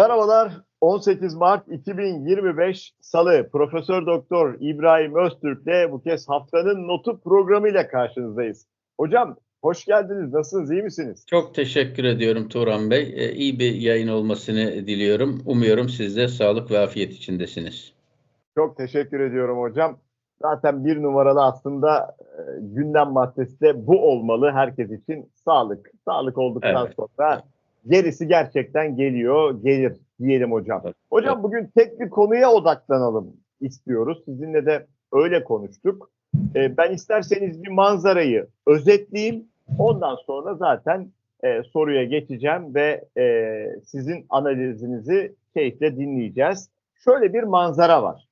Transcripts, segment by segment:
Merhabalar. 18 Mart 2025 Salı Profesör Doktor İbrahim Öztürk'le bu kez haftanın notu programıyla karşınızdayız. Hocam hoş geldiniz. Nasılsınız? İyi misiniz? Çok teşekkür ediyorum Turan Bey. Ee, iyi bir yayın olmasını diliyorum. Umuyorum siz de sağlık ve afiyet içindesiniz. Çok teşekkür ediyorum hocam. Zaten bir numaralı aslında e, gündem maddesi de bu olmalı herkes için. Sağlık. Sağlık olduktan Evet. sonra gerisi gerçekten geliyor, gelir diyelim hocam. Evet. Hocam bugün tek bir konuya odaklanalım istiyoruz. Sizinle de öyle konuştuk. E, ben isterseniz bir manzarayı özetleyeyim. Ondan sonra zaten e, soruya geçeceğim ve e, sizin analizinizi keyifle dinleyeceğiz. Şöyle bir manzara var.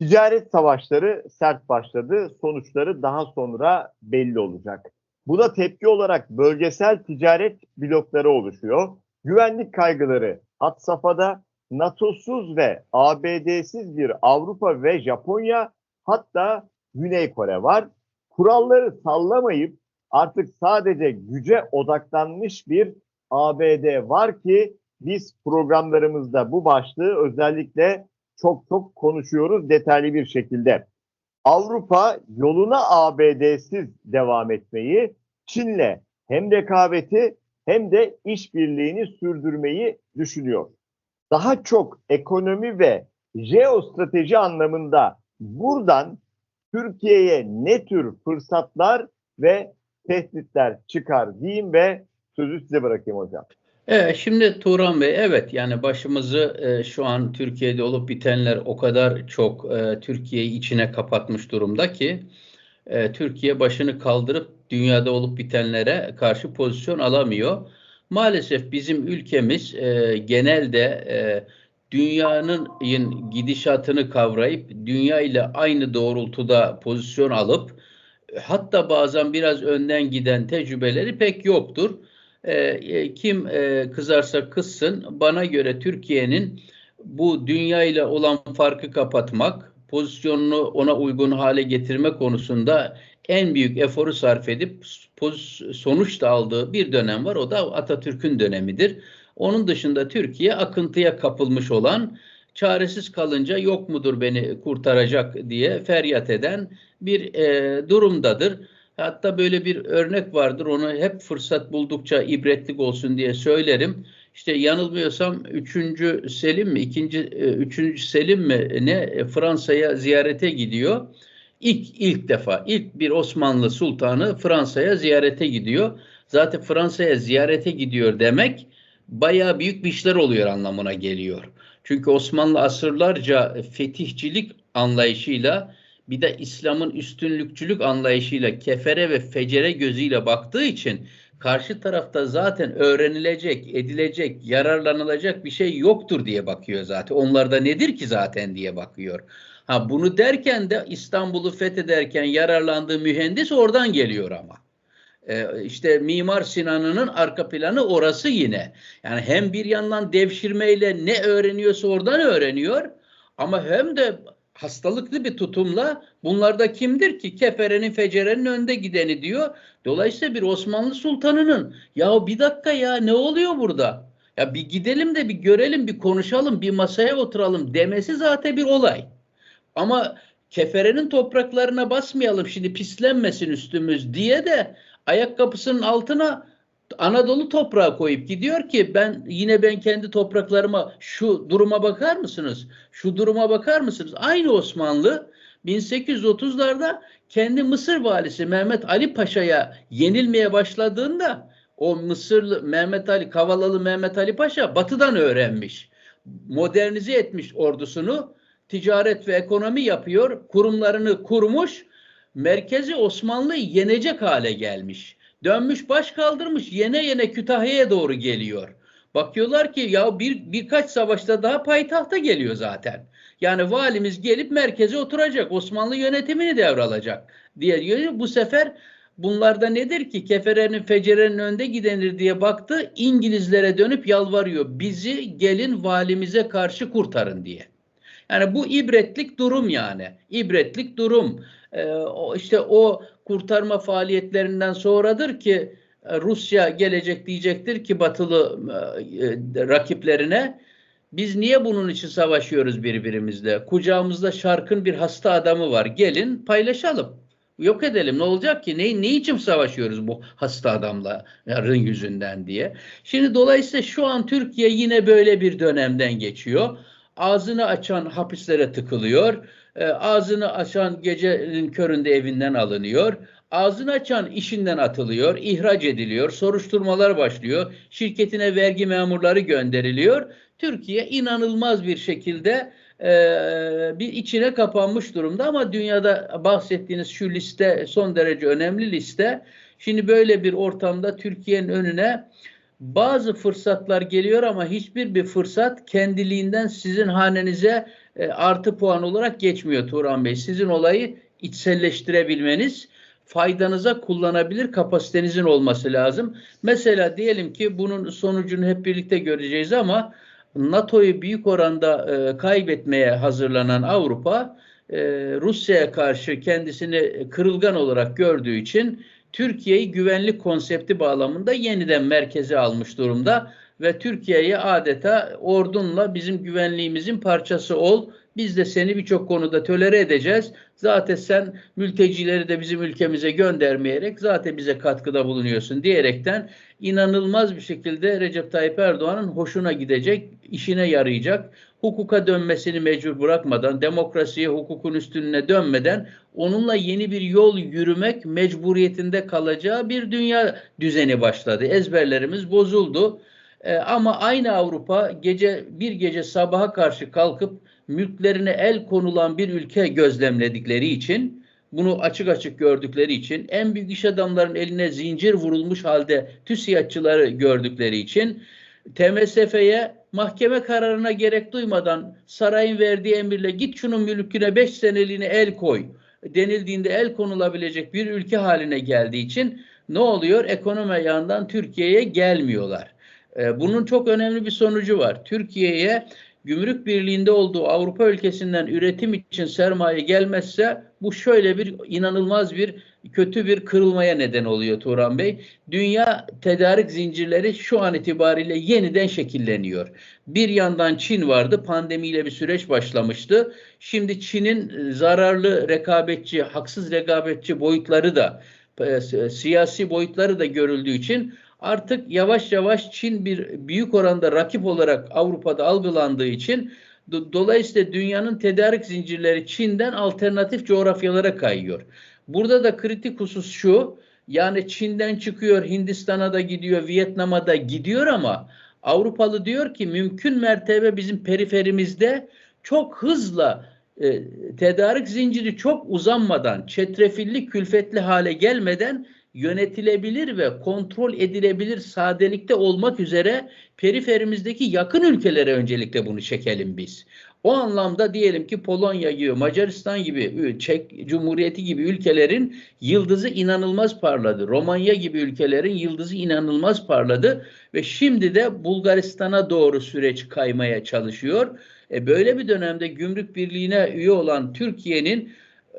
Ticaret savaşları sert başladı. Sonuçları daha sonra belli olacak. Buna tepki olarak bölgesel ticaret blokları oluşuyor. Güvenlik kaygıları hat safhada NATO'suz ve ABD'siz bir Avrupa ve Japonya hatta Güney Kore var. Kuralları sallamayıp artık sadece güce odaklanmış bir ABD var ki biz programlarımızda bu başlığı özellikle çok çok konuşuyoruz detaylı bir şekilde. Avrupa yoluna ABD'siz devam etmeyi, Çin'le hem rekabeti hem de işbirliğini sürdürmeyi düşünüyor. Daha çok ekonomi ve jeostrateji anlamında buradan Türkiye'ye ne tür fırsatlar ve tehditler çıkar diyeyim ve sözü size bırakayım hocam. Evet, şimdi Turan Bey, evet yani başımızı e, şu an Türkiye'de olup bitenler o kadar çok e, Türkiye'yi içine kapatmış durumda ki e, Türkiye başını kaldırıp dünyada olup bitenlere karşı pozisyon alamıyor. Maalesef bizim ülkemiz e, genelde e, dünyanın gidişatını kavrayıp dünya ile aynı doğrultuda pozisyon alıp hatta bazen biraz önden giden tecrübeleri pek yoktur. E, e, kim e, kızarsa kızsın bana göre Türkiye'nin bu dünya ile olan farkı kapatmak, pozisyonunu ona uygun hale getirme konusunda en büyük eforu sarf edip sonuç da aldığı bir dönem var. O da Atatürk'ün dönemidir. Onun dışında Türkiye akıntıya kapılmış olan, çaresiz kalınca yok mudur beni kurtaracak diye feryat eden bir e, durumdadır. Hatta böyle bir örnek vardır. Onu hep fırsat buldukça ibretlik olsun diye söylerim. İşte yanılmıyorsam 3. Selim mi, 2. 3. Selim mi ne e, Fransa'ya ziyarete gidiyor. İlk ilk defa ilk bir Osmanlı sultanı Fransa'ya ziyarete gidiyor. Zaten Fransa'ya ziyarete gidiyor demek bayağı büyük bir işler oluyor anlamına geliyor. Çünkü Osmanlı asırlarca fetihçilik anlayışıyla bir de İslam'ın üstünlükçülük anlayışıyla kefere ve fecere gözüyle baktığı için karşı tarafta zaten öğrenilecek, edilecek, yararlanılacak bir şey yoktur diye bakıyor zaten. Onlarda nedir ki zaten diye bakıyor. Ha bunu derken de İstanbul'u fethederken yararlandığı mühendis oradan geliyor ama. Ee, işte Mimar Sinan'ın arka planı orası yine. Yani hem bir yandan devşirmeyle ne öğreniyorsa oradan öğreniyor ama hem de hastalıklı bir tutumla bunlarda kimdir ki keferenin fecerenin önde gideni diyor. Dolayısıyla bir Osmanlı sultanının ya bir dakika ya ne oluyor burada? Ya bir gidelim de bir görelim, bir konuşalım, bir masaya oturalım demesi zaten bir olay. Ama keferenin topraklarına basmayalım şimdi pislenmesin üstümüz diye de ayakkabısının altına Anadolu toprağı koyup gidiyor ki ben yine ben kendi topraklarıma şu duruma bakar mısınız? Şu duruma bakar mısınız? Aynı Osmanlı 1830'larda kendi Mısır valisi Mehmet Ali Paşa'ya yenilmeye başladığında o Mısırlı Mehmet Ali Kavalalı Mehmet Ali Paşa batıdan öğrenmiş. Modernize etmiş ordusunu ticaret ve ekonomi yapıyor. Kurumlarını kurmuş. Merkezi Osmanlı'yı yenecek hale gelmiş. Dönmüş baş kaldırmış yene yene Kütahya'ya doğru geliyor. Bakıyorlar ki ya bir birkaç savaşta daha payitahta geliyor zaten. Yani valimiz gelip merkeze oturacak. Osmanlı yönetimini devralacak diye diyor. Bu sefer bunlarda nedir ki keferenin fecerenin önde gidenir diye baktı. İngilizlere dönüp yalvarıyor. Bizi gelin valimize karşı kurtarın diye. Yani bu ibretlik durum yani. İbretlik durum. Ee, işte o kurtarma faaliyetlerinden sonradır ki e, Rusya gelecek diyecektir ki batılı e, e, rakiplerine Biz niye bunun için savaşıyoruz birbirimizle? Kucağımızda şarkın bir hasta adamı var. Gelin paylaşalım. Yok edelim. Ne olacak ki? Ne, ne için savaşıyoruz bu hasta adamların yüzünden diye. Şimdi dolayısıyla şu an Türkiye yine böyle bir dönemden geçiyor. Ağzını açan hapislere tıkılıyor. E, ağzını açan gecenin köründe evinden alınıyor. Ağzını açan işinden atılıyor, ihraç ediliyor, soruşturmalar başlıyor, şirketine vergi memurları gönderiliyor. Türkiye inanılmaz bir şekilde e, bir içine kapanmış durumda ama dünyada bahsettiğiniz şu liste son derece önemli liste. Şimdi böyle bir ortamda Türkiye'nin önüne bazı fırsatlar geliyor ama hiçbir bir fırsat kendiliğinden sizin hanenize e, artı puan olarak geçmiyor Turan Bey. Sizin olayı içselleştirebilmeniz, faydanıza kullanabilir kapasitenizin olması lazım. Mesela diyelim ki bunun sonucunu hep birlikte göreceğiz ama NATO'yu büyük oranda e, kaybetmeye hazırlanan Avrupa e, Rusya'ya karşı kendisini kırılgan olarak gördüğü için Türkiye'yi güvenlik konsepti bağlamında yeniden merkeze almış durumda ve Türkiye'ye adeta ordunla bizim güvenliğimizin parçası ol. Biz de seni birçok konuda tölere edeceğiz. Zaten sen mültecileri de bizim ülkemize göndermeyerek zaten bize katkıda bulunuyorsun diyerekten inanılmaz bir şekilde Recep Tayyip Erdoğan'ın hoşuna gidecek, işine yarayacak. Hukuka dönmesini mecbur bırakmadan, demokrasiye, hukukun üstününe dönmeden onunla yeni bir yol yürümek mecburiyetinde kalacağı bir dünya düzeni başladı. Ezberlerimiz bozuldu. Ee, ama aynı Avrupa gece bir gece sabaha karşı kalkıp mülklerine el konulan bir ülke gözlemledikleri için bunu açık açık gördükleri için en büyük iş adamların eline zincir vurulmuş halde TÜSİADçıları gördükleri için TMSF'ye mahkeme kararına gerek duymadan sarayın verdiği emirle git şunun mülküne 5 seneliğine el koy denildiğinde el konulabilecek bir ülke haline geldiği için ne oluyor? Ekonomi ayağından Türkiye'ye gelmiyorlar. Ee, bunun çok önemli bir sonucu var. Türkiye'ye gümrük birliğinde olduğu Avrupa ülkesinden üretim için sermaye gelmezse bu şöyle bir inanılmaz bir kötü bir kırılmaya neden oluyor Turan Bey. Dünya tedarik zincirleri şu an itibariyle yeniden şekilleniyor. Bir yandan Çin vardı. Pandemiyle bir süreç başlamıştı. Şimdi Çin'in zararlı rekabetçi, haksız rekabetçi boyutları da e, siyasi boyutları da görüldüğü için artık yavaş yavaş Çin bir büyük oranda rakip olarak Avrupa'da algılandığı için do dolayısıyla dünyanın tedarik zincirleri Çin'den alternatif coğrafyalara kayıyor. Burada da kritik husus şu, yani Çin'den çıkıyor, Hindistan'a da gidiyor, Vietnam'a da gidiyor ama Avrupalı diyor ki mümkün mertebe bizim periferimizde çok hızla e, tedarik zinciri çok uzanmadan, çetrefilli, külfetli hale gelmeden yönetilebilir ve kontrol edilebilir sadelikte olmak üzere periferimizdeki yakın ülkelere öncelikle bunu çekelim biz. O anlamda diyelim ki Polonya gibi, Macaristan gibi, Çek Cumhuriyeti gibi ülkelerin yıldızı inanılmaz parladı. Romanya gibi ülkelerin yıldızı inanılmaz parladı ve şimdi de Bulgaristan'a doğru süreç kaymaya çalışıyor. E böyle bir dönemde gümrük birliğine üye olan Türkiye'nin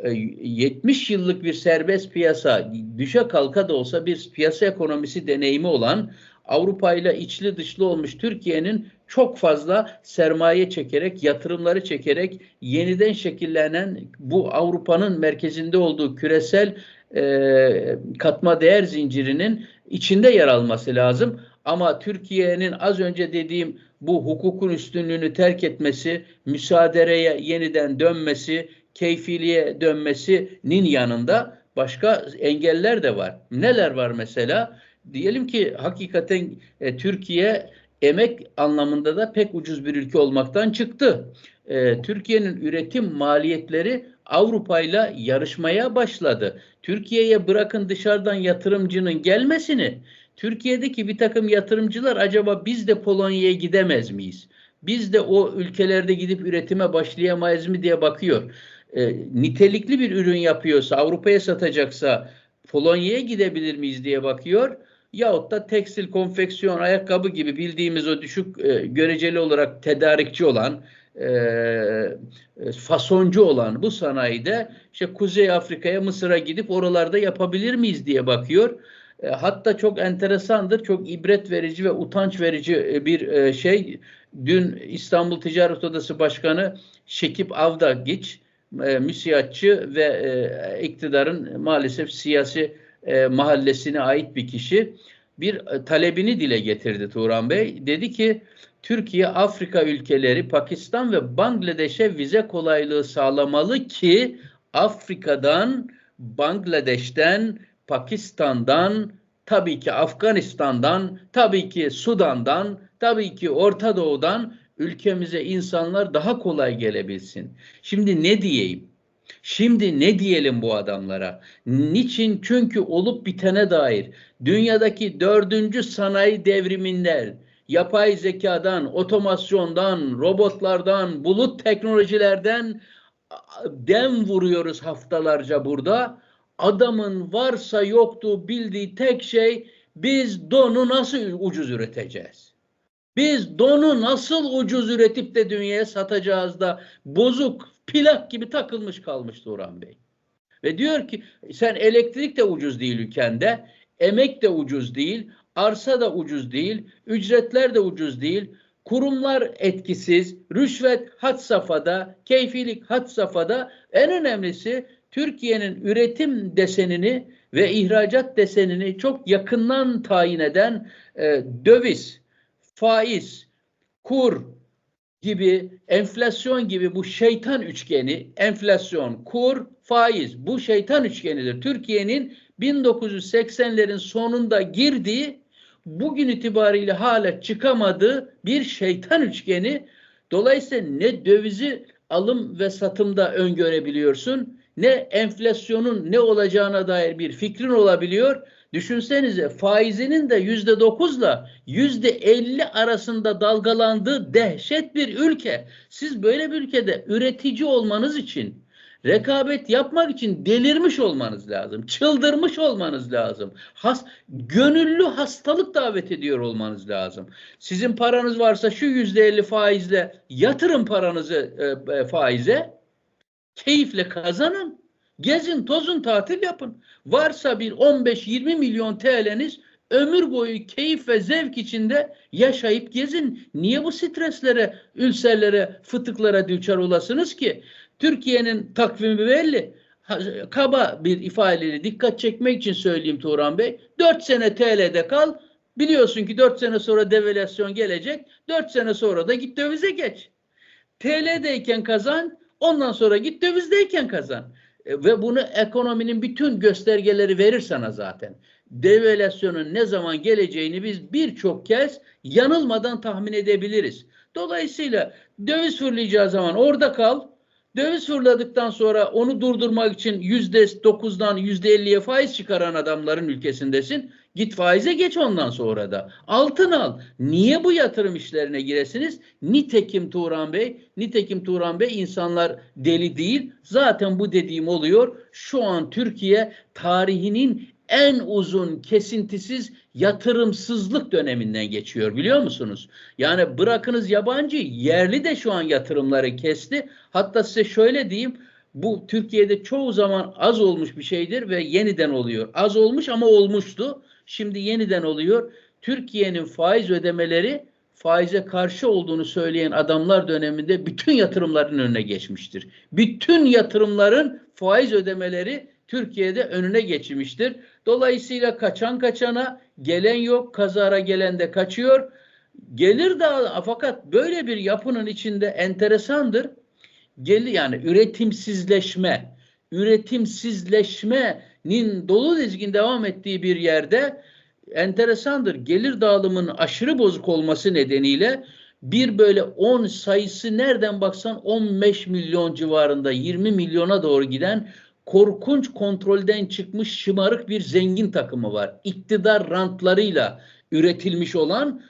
70 e, yıllık bir serbest piyasa, düşe kalka da olsa bir piyasa ekonomisi deneyimi olan Avrupa ile içli dışlı olmuş Türkiye'nin çok fazla sermaye çekerek, yatırımları çekerek yeniden şekillenen bu Avrupa'nın merkezinde olduğu küresel e, katma değer zincirinin içinde yer alması lazım. Ama Türkiye'nin az önce dediğim bu hukukun üstünlüğünü terk etmesi, müsaadereye yeniden dönmesi, keyfiliğe dönmesinin yanında başka engeller de var. Neler var mesela? Diyelim ki hakikaten e, Türkiye emek anlamında da pek ucuz bir ülke olmaktan çıktı. E, Türkiye'nin üretim maliyetleri Avrupa ile yarışmaya başladı. Türkiye'ye bırakın dışarıdan yatırımcının gelmesini, Türkiye'deki bir takım yatırımcılar acaba biz de Polonya'ya gidemez miyiz? Biz de o ülkelerde gidip üretime başlayamayız mı diye bakıyor e, nitelikli bir ürün yapıyorsa, Avrupa'ya satacaksa Polonya'ya gidebilir miyiz diye bakıyor. Yahut da tekstil, konfeksiyon, ayakkabı gibi bildiğimiz o düşük e, göreceli olarak tedarikçi olan, e, e, fasoncu olan bu sanayide işte Kuzey Afrika'ya, Mısır'a gidip oralarda yapabilir miyiz diye bakıyor. E, hatta çok enteresandır, çok ibret verici ve utanç verici e, bir e, şey dün İstanbul Ticaret Odası Başkanı Şekip Avdagiç, e, ve e, iktidarın maalesef siyasi e, mahallesine ait bir kişi bir e, talebini dile getirdi Turan Bey. Dedi ki Türkiye Afrika ülkeleri Pakistan ve Bangladeş'e vize kolaylığı sağlamalı ki Afrika'dan, Bangladeş'ten, Pakistan'dan, tabii ki Afganistan'dan, tabii ki Sudan'dan, tabii ki Orta Doğu'dan ülkemize insanlar daha kolay gelebilsin. Şimdi ne diyeyim? Şimdi ne diyelim bu adamlara? Niçin? Çünkü olup bitene dair dünyadaki dördüncü sanayi devriminden, yapay zekadan, otomasyondan, robotlardan, bulut teknolojilerden dem vuruyoruz haftalarca burada. Adamın varsa yoktu bildiği tek şey biz donu nasıl ucuz üreteceğiz? Biz donu nasıl ucuz üretip de dünyaya satacağız da bozuk plak gibi takılmış kalmış Turan Bey. Ve diyor ki sen elektrik de ucuz değil ülkende, emek de ucuz değil, arsa da ucuz değil, ücretler de ucuz değil, kurumlar etkisiz, rüşvet had safhada, keyfilik had safhada, en önemlisi Türkiye'nin üretim desenini ve ihracat desenini çok yakından tayin eden e, döviz, faiz, kur gibi, enflasyon gibi bu şeytan üçgeni, enflasyon, kur, faiz bu şeytan üçgenidir. Türkiye'nin 1980'lerin sonunda girdiği bugün itibariyle hala çıkamadığı bir şeytan üçgeni. Dolayısıyla ne dövizi alım ve satımda öngörebiliyorsun ne enflasyonun ne olacağına dair bir fikrin olabiliyor. Düşünsenize faizinin de yüzde dokuzla yüzde elli arasında dalgalandığı dehşet bir ülke. Siz böyle bir ülkede üretici olmanız için rekabet yapmak için delirmiş olmanız lazım. Çıldırmış olmanız lazım. Has, gönüllü hastalık davet ediyor olmanız lazım. Sizin paranız varsa şu yüzde elli faizle yatırın paranızı e, e, faize. Keyifle kazanın. Gezin, tozun, tatil yapın. Varsa bir 15-20 milyon TL'niz ömür boyu keyif ve zevk içinde yaşayıp gezin. Niye bu streslere, ülserlere, fıtıklara düçar olasınız ki? Türkiye'nin takvimi belli. Kaba bir ifadeyle dikkat çekmek için söyleyeyim Turan Bey. 4 sene TL'de kal. Biliyorsun ki 4 sene sonra devalüasyon gelecek. 4 sene sonra da git dövize geç. TL'deyken kazan, ondan sonra git dövizdeyken kazan. E, ve bunu ekonominin bütün göstergeleri verir sana zaten. Devalüasyonun ne zaman geleceğini biz birçok kez yanılmadan tahmin edebiliriz. Dolayısıyla döviz fırlayacağı zaman orada kal. Döviz fırladıktan sonra onu durdurmak için yüzde dokuzdan yüzde elliye faiz çıkaran adamların ülkesindesin. Git faize geç ondan sonra da. Altın al. Niye bu yatırım işlerine giresiniz? Nitekim Turan Bey, nitekim Turan Bey insanlar deli değil. Zaten bu dediğim oluyor. Şu an Türkiye tarihinin en uzun kesintisiz yatırımsızlık döneminden geçiyor biliyor musunuz? Yani bırakınız yabancı yerli de şu an yatırımları kesti. Hatta size şöyle diyeyim bu Türkiye'de çoğu zaman az olmuş bir şeydir ve yeniden oluyor. Az olmuş ama olmuştu. Şimdi yeniden oluyor. Türkiye'nin faiz ödemeleri faize karşı olduğunu söyleyen adamlar döneminde bütün yatırımların önüne geçmiştir. Bütün yatırımların faiz ödemeleri Türkiye'de önüne geçmiştir. Dolayısıyla kaçan kaçana, gelen yok, kazara gelen de kaçıyor. Gelir daha fakat böyle bir yapının içinde enteresandır. Gelir yani üretimsizleşme, üretimsizleşmenin dolu dizgin devam ettiği bir yerde enteresandır. Gelir dağılımının aşırı bozuk olması nedeniyle bir böyle 10 sayısı nereden baksan 15 milyon civarında 20 milyona doğru giden korkunç kontrolden çıkmış şımarık bir zengin takımı var. İktidar rantlarıyla üretilmiş olan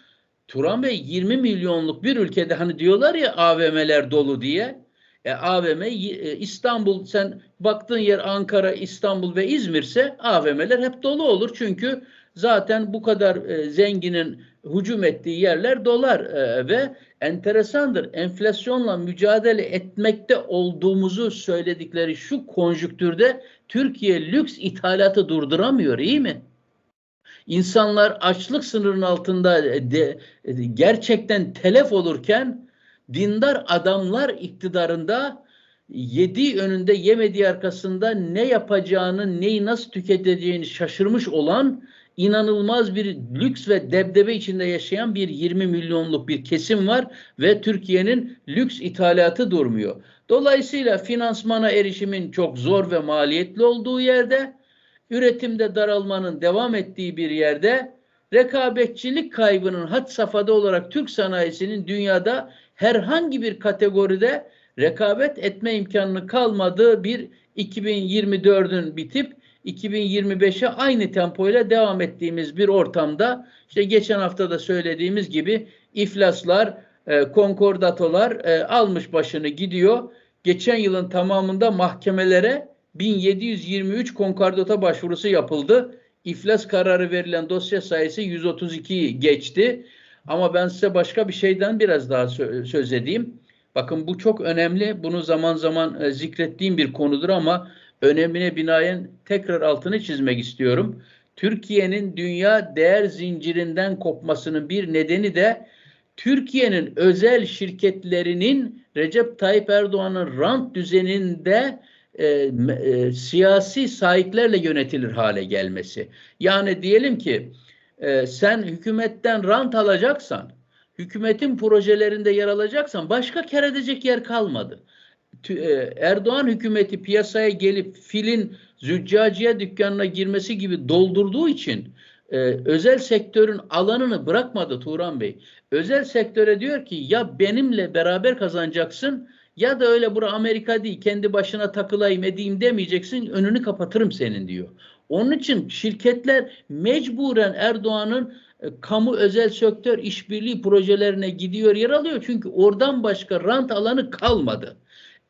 Turan Bey 20 milyonluk bir ülkede hani diyorlar ya AVM'ler dolu diye. E, AVM e, İstanbul sen baktığın yer Ankara, İstanbul ve İzmir'se AVM'ler hep dolu olur. Çünkü zaten bu kadar e, zenginin hücum ettiği yerler dolar e, ve enteresandır. Enflasyonla mücadele etmekte olduğumuzu söyledikleri şu konjüktürde Türkiye lüks ithalatı durduramıyor iyi mi? İnsanlar açlık sınırının altında de, de, gerçekten telef olurken dindar adamlar iktidarında yediği önünde yemediği arkasında ne yapacağını, neyi nasıl tüketeceğini şaşırmış olan inanılmaz bir lüks ve debdebe içinde yaşayan bir 20 milyonluk bir kesim var ve Türkiye'nin lüks ithalatı durmuyor. Dolayısıyla finansmana erişimin çok zor ve maliyetli olduğu yerde, üretimde daralmanın devam ettiği bir yerde rekabetçilik kaybının had safhada olarak Türk sanayisinin dünyada herhangi bir kategoride rekabet etme imkanını kalmadığı bir 2024'ün bitip 2025'e aynı tempoyla devam ettiğimiz bir ortamda işte geçen hafta da söylediğimiz gibi iflaslar, e, konkordatolar e, almış başını gidiyor. Geçen yılın tamamında mahkemelere 1723 konkordata başvurusu yapıldı. İflas kararı verilen dosya sayısı 132'yi geçti. Ama ben size başka bir şeyden biraz daha söz edeyim. Bakın bu çok önemli. Bunu zaman zaman e, zikrettiğim bir konudur ama önemine binaen tekrar altını çizmek istiyorum. Türkiye'nin dünya değer zincirinden kopmasının bir nedeni de Türkiye'nin özel şirketlerinin Recep Tayyip Erdoğan'ın rant düzeninde e, e, siyasi sahiplerle yönetilir hale gelmesi. Yani diyelim ki e, sen hükümetten rant alacaksan, hükümetin projelerinde yer alacaksan başka kar edecek yer kalmadı. E, Erdoğan hükümeti piyasaya gelip filin züccaciye dükkanına girmesi gibi doldurduğu için e, özel sektörün alanını bırakmadı Turan Bey. Özel sektöre diyor ki ya benimle beraber kazanacaksın ya da öyle bura Amerika değil kendi başına takılayım edeyim demeyeceksin önünü kapatırım senin diyor. Onun için şirketler mecburen Erdoğan'ın e, kamu özel sektör işbirliği projelerine gidiyor yer alıyor. Çünkü oradan başka rant alanı kalmadı.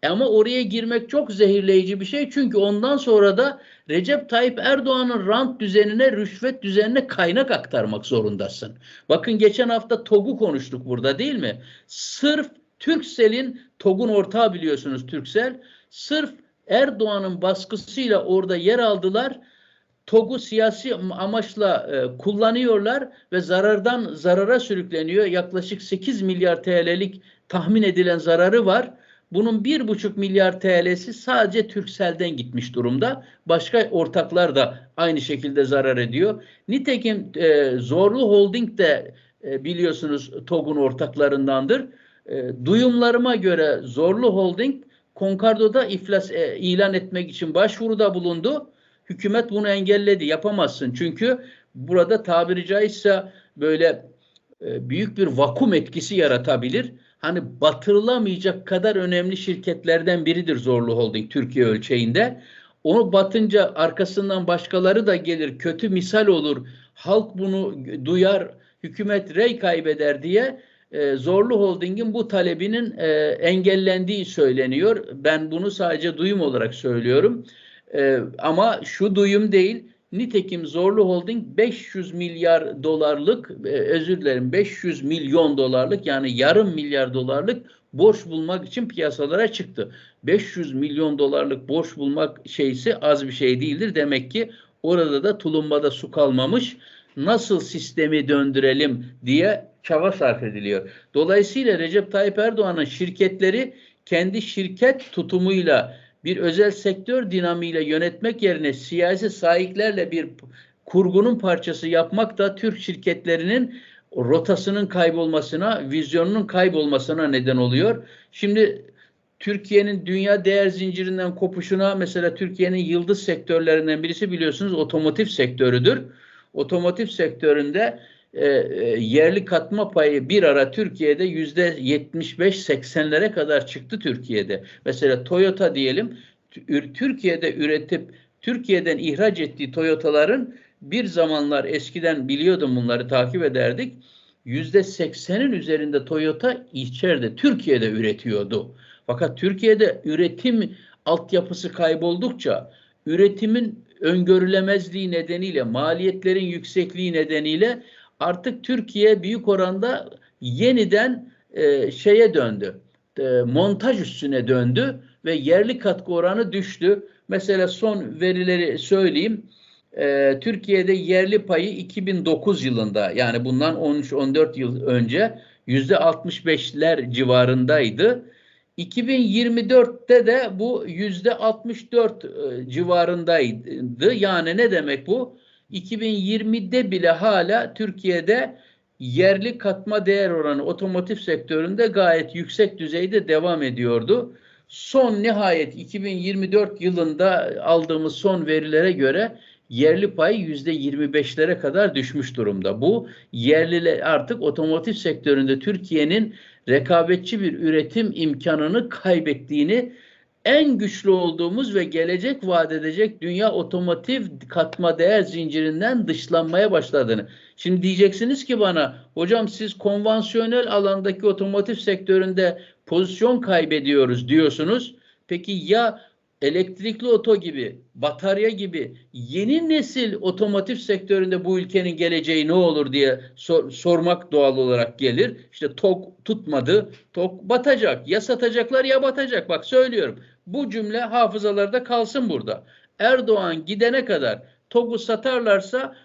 Ama oraya girmek çok zehirleyici bir şey. Çünkü ondan sonra da Recep Tayyip Erdoğan'ın rant düzenine, rüşvet düzenine kaynak aktarmak zorundasın. Bakın geçen hafta TOG'u konuştuk burada değil mi? Sırf Türksel'in, TOG'un ortağı biliyorsunuz Türksel, sırf Erdoğan'ın baskısıyla orada yer aldılar. TOG'u siyasi amaçla e, kullanıyorlar ve zarardan zarara sürükleniyor. Yaklaşık 8 milyar TL'lik tahmin edilen zararı var. Bunun bir buçuk milyar TL'si sadece Türksel'den gitmiş durumda. Başka ortaklar da aynı şekilde zarar ediyor. Nitekim e, Zorlu Holding de e, biliyorsunuz TOG'un ortaklarındandır. E, duyumlarıma göre Zorlu Holding Konkardo'da iflas e, ilan etmek için başvuruda bulundu. Hükümet bunu engelledi. Yapamazsın. Çünkü burada tabiri caizse böyle e, büyük bir vakum etkisi yaratabilir hani batırılamayacak kadar önemli şirketlerden biridir Zorlu Holding Türkiye ölçeğinde. Onu batınca arkasından başkaları da gelir, kötü misal olur. Halk bunu duyar, hükümet rey kaybeder diye e, Zorlu Holding'in bu talebinin e, engellendiği söyleniyor. Ben bunu sadece duyum olarak söylüyorum. E, ama şu duyum değil, Nitekim Zorlu Holding 500 milyar dolarlık, e, özür dilerim 500 milyon dolarlık yani yarım milyar dolarlık borç bulmak için piyasalara çıktı. 500 milyon dolarlık borç bulmak şeysi az bir şey değildir. Demek ki orada da tulumbada su kalmamış. Nasıl sistemi döndürelim diye çaba sarf ediliyor. Dolayısıyla Recep Tayyip Erdoğan'ın şirketleri kendi şirket tutumuyla bir özel sektör dinamiğiyle yönetmek yerine siyasi sahiplerle bir kurgunun parçası yapmak da Türk şirketlerinin rotasının kaybolmasına, vizyonunun kaybolmasına neden oluyor. Şimdi Türkiye'nin dünya değer zincirinden kopuşuna mesela Türkiye'nin yıldız sektörlerinden birisi biliyorsunuz otomotiv sektörüdür. Otomotiv sektöründe e, e, yerli katma payı bir ara Türkiye'de yüzde 75-80'lere kadar çıktı Türkiye'de. Mesela Toyota diyelim Türkiye'de üretip Türkiye'den ihraç ettiği Toyota'ların bir zamanlar eskiden biliyordum bunları takip ederdik. Yüzde 80'in üzerinde Toyota içeride Türkiye'de üretiyordu. Fakat Türkiye'de üretim altyapısı kayboldukça üretimin öngörülemezliği nedeniyle maliyetlerin yüksekliği nedeniyle artık Türkiye büyük oranda yeniden e, şeye döndü. E, montaj üstüne döndü ve yerli katkı oranı düştü. Mesela son verileri söyleyeyim. e, Türkiye'de yerli payı 2009 yılında yani bundan 13-14 yıl önce yüzde 65'ler civarındaydı. 2024'te de bu yüzde 64 e, civarındaydı. Yani ne demek bu? 2020'de bile hala Türkiye'de yerli katma değer oranı otomotiv sektöründe gayet yüksek düzeyde devam ediyordu. Son nihayet 2024 yılında aldığımız son verilere göre yerli pay yüzde 25'lere kadar düşmüş durumda. Bu yerliler artık otomotiv sektöründe Türkiye'nin rekabetçi bir üretim imkanını kaybettiğini en güçlü olduğumuz ve gelecek vaat edecek dünya otomotiv katma değer zincirinden dışlanmaya başladığını. Şimdi diyeceksiniz ki bana hocam siz konvansiyonel alandaki otomotiv sektöründe pozisyon kaybediyoruz diyorsunuz. Peki ya elektrikli oto gibi, batarya gibi yeni nesil otomotiv sektöründe bu ülkenin geleceği ne olur diye sor, sormak doğal olarak gelir. İşte TOK tutmadı, TOK batacak. Ya satacaklar ya batacak. Bak söylüyorum. Bu cümle hafızalarda kalsın burada. Erdoğan gidene kadar TOG'u satarlarsa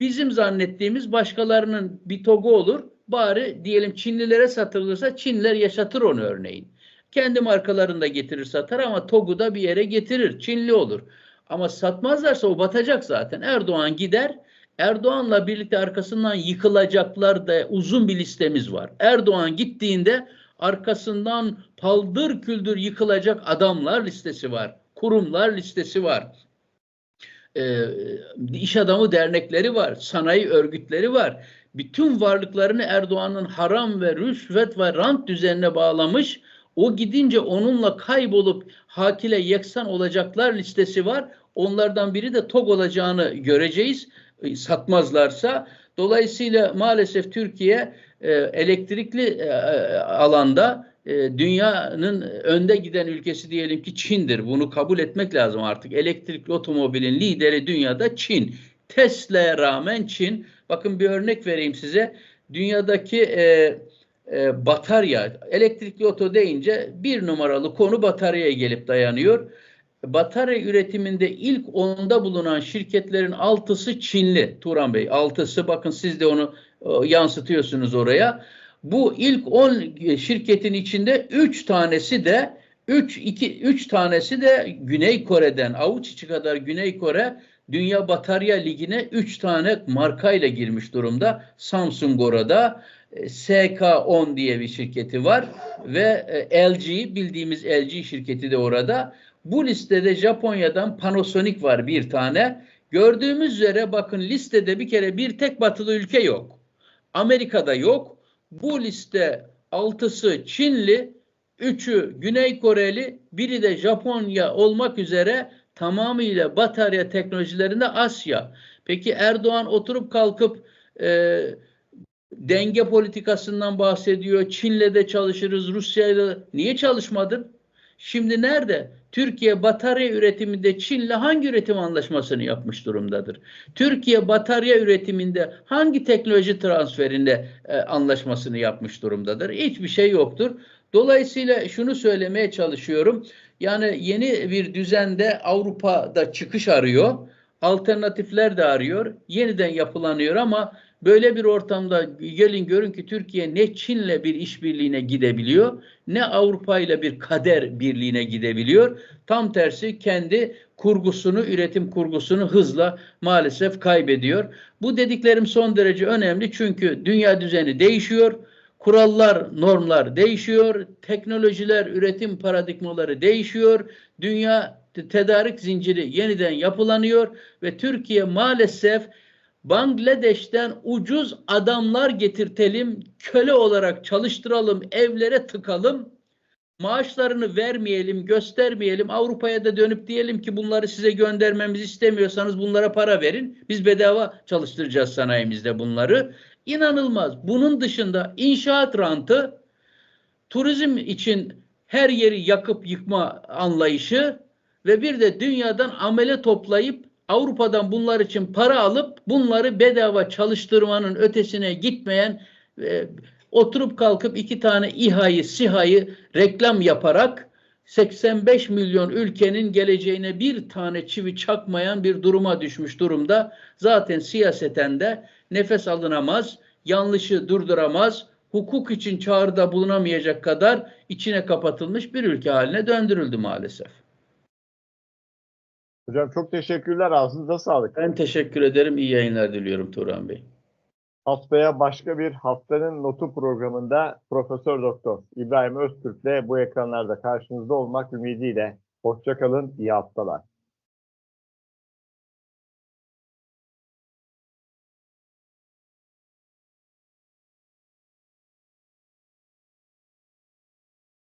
bizim zannettiğimiz başkalarının bir TOG'u olur. Bari diyelim Çinlilere satılırsa Çinliler yaşatır onu örneğin. Kendi markalarını da getirir satar ama TOG'u da bir yere getirir. Çinli olur. Ama satmazlarsa o batacak zaten. Erdoğan gider. Erdoğan'la birlikte arkasından yıkılacaklar da uzun bir listemiz var. Erdoğan gittiğinde arkasından paldır küldür yıkılacak adamlar listesi var. Kurumlar listesi var. Ee, iş adamı dernekleri var. Sanayi örgütleri var. Bütün varlıklarını Erdoğan'ın haram ve rüşvet ve rant düzenine bağlamış o gidince onunla kaybolup hakile yeksan olacaklar listesi var. Onlardan biri de TOG olacağını göreceğiz. E, satmazlarsa. Dolayısıyla maalesef Türkiye e, elektrikli e, alanda dünyanın önde giden ülkesi diyelim ki Çin'dir. Bunu kabul etmek lazım artık. Elektrikli otomobilin lideri dünyada Çin. Tesla'ya rağmen Çin. Bakın bir örnek vereyim size. Dünyadaki e, e, batarya, elektrikli oto deyince bir numaralı konu bataryaya gelip dayanıyor. Batarya üretiminde ilk onda bulunan şirketlerin altısı Çinli Turan Bey. Altısı bakın siz de onu e, yansıtıyorsunuz oraya. Bu ilk 10 şirketin içinde 3 tanesi de 3 2 3 tanesi de Güney Kore'den avuç içi kadar Güney Kore Dünya Batarya Ligi'ne 3 tane markayla girmiş durumda. Samsung orada, e, SK10 diye bir şirketi var ve e, LG bildiğimiz LG şirketi de orada. Bu listede Japonya'dan Panasonic var bir tane. Gördüğümüz üzere bakın listede bir kere bir tek batılı ülke yok. Amerika'da yok. Bu liste altısı Çinli, üçü Güney Koreli, biri de Japonya olmak üzere tamamıyla batarya teknolojilerinde Asya. Peki Erdoğan oturup kalkıp e, denge politikasından bahsediyor. Çin'le de çalışırız, Rusya'yla. Niye çalışmadın? Şimdi nerede? Türkiye batarya üretiminde Çin'le hangi üretim anlaşmasını yapmış durumdadır? Türkiye batarya üretiminde hangi teknoloji transferinde e, anlaşmasını yapmış durumdadır? Hiçbir şey yoktur. Dolayısıyla şunu söylemeye çalışıyorum. Yani yeni bir düzende Avrupa'da çıkış arıyor. Alternatifler de arıyor. Yeniden yapılanıyor ama Böyle bir ortamda gelin görün ki Türkiye ne Çin'le bir işbirliğine gidebiliyor ne Avrupa ile bir kader birliğine gidebiliyor. Tam tersi kendi kurgusunu, üretim kurgusunu hızla maalesef kaybediyor. Bu dediklerim son derece önemli çünkü dünya düzeni değişiyor. Kurallar, normlar değişiyor. Teknolojiler, üretim paradigmaları değişiyor. Dünya tedarik zinciri yeniden yapılanıyor ve Türkiye maalesef Bangladeş'ten ucuz adamlar getirtelim, köle olarak çalıştıralım, evlere tıkalım, maaşlarını vermeyelim, göstermeyelim. Avrupa'ya da dönüp diyelim ki bunları size göndermemizi istemiyorsanız bunlara para verin. Biz bedava çalıştıracağız sanayimizde bunları. İnanılmaz. Bunun dışında inşaat rantı, turizm için her yeri yakıp yıkma anlayışı ve bir de dünyadan amele toplayıp Avrupa'dan bunlar için para alıp bunları bedava çalıştırmanın ötesine gitmeyen e, oturup kalkıp iki tane İHA'yı, SİHA'yı reklam yaparak 85 milyon ülkenin geleceğine bir tane çivi çakmayan bir duruma düşmüş durumda. Zaten siyaseten de nefes alınamaz, yanlışı durduramaz, hukuk için çağrıda bulunamayacak kadar içine kapatılmış bir ülke haline döndürüldü maalesef. Hocam çok teşekkürler. Ağzınıza sağlık. Ben teşekkür ederim. İyi yayınlar diliyorum Turan Bey. Haftaya başka bir haftanın notu programında Profesör Doktor İbrahim Öztürk'le bu ekranlarda karşınızda olmak ümidiyle. Hoşçakalın, iyi haftalar.